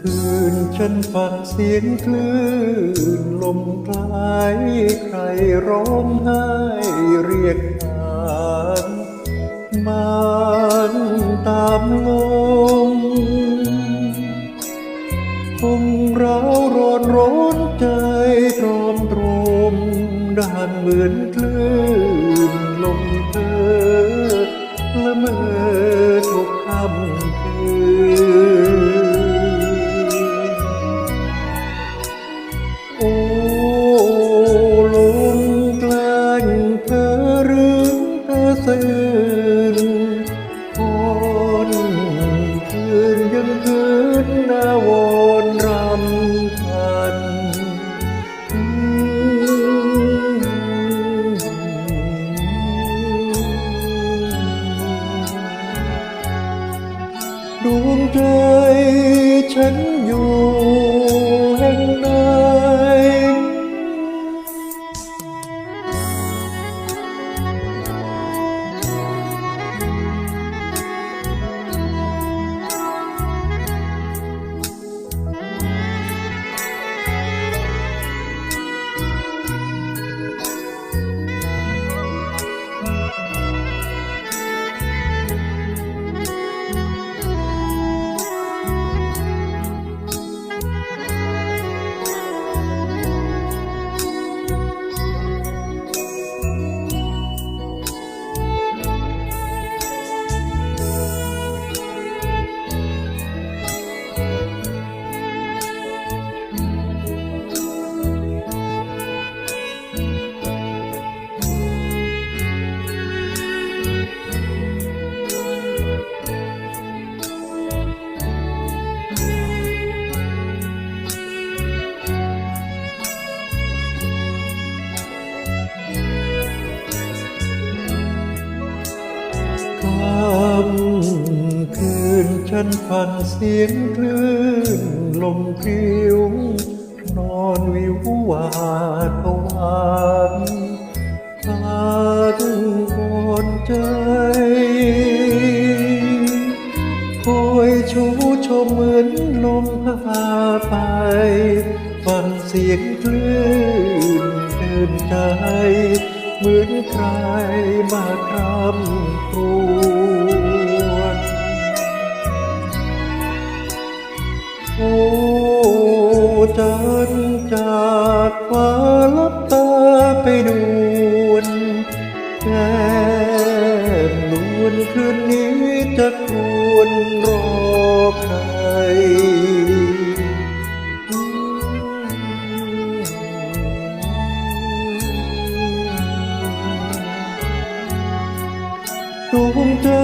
คืนฉันฟังเสียงคลื่นลมคลายใครร้องไห้เรียกหานมันตามลมคงร้าวร้อนร้อนใจตรอมตรมด่านเหมือนคลื่นลมเพอละเมอ เธอนคืนยังคืนนาวรรำพันดวงใจำคืนฉันฟังเสียงคลื่นลมพริ้วนอนวิววาดผวานพาถึงก่อนใจ คอยชูชมเหมือนลมพาไปฟังเสียงคลื่นเดินใจ เหมือนใครมาครำครวญโอ้จันจากฟ้าลับตาไปดวนแก้มนวลคืนนี้จะควรรอใคร 懂得